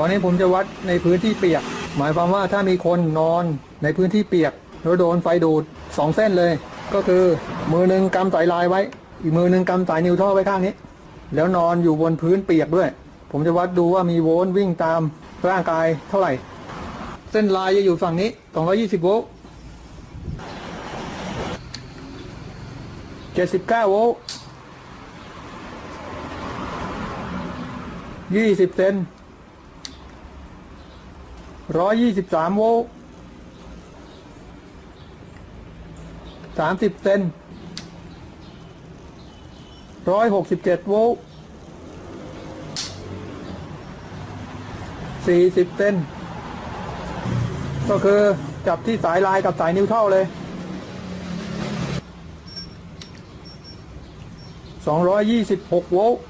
ตอนนี้ผมจะวัดในพื้นที่เปียก หมายความว่าถ้ามีคนนอนในพื้นที่เปียกแล้วโดนไฟดูดสองเส้นเลย ก็คือมือหนึ่งกำสายลายไว้ อีกมือหนึ่งกำสายนิวท่อไว้ข้างนี้ แล้วนอนอยู่บนพื้นเปียกด้วย ผมจะวัดดูว่ามีโวลต์วิ่งตามร่างกายเท่าไหร่ เส้นลายจะอยู่ฝั่งนี้ 220 โวลต์79 โวลต์20 เซน 123โวลต์30เซน167โวลต์40เซนก็คือจับที่สายลายกับสายนิวเท่าเลย226โวลต์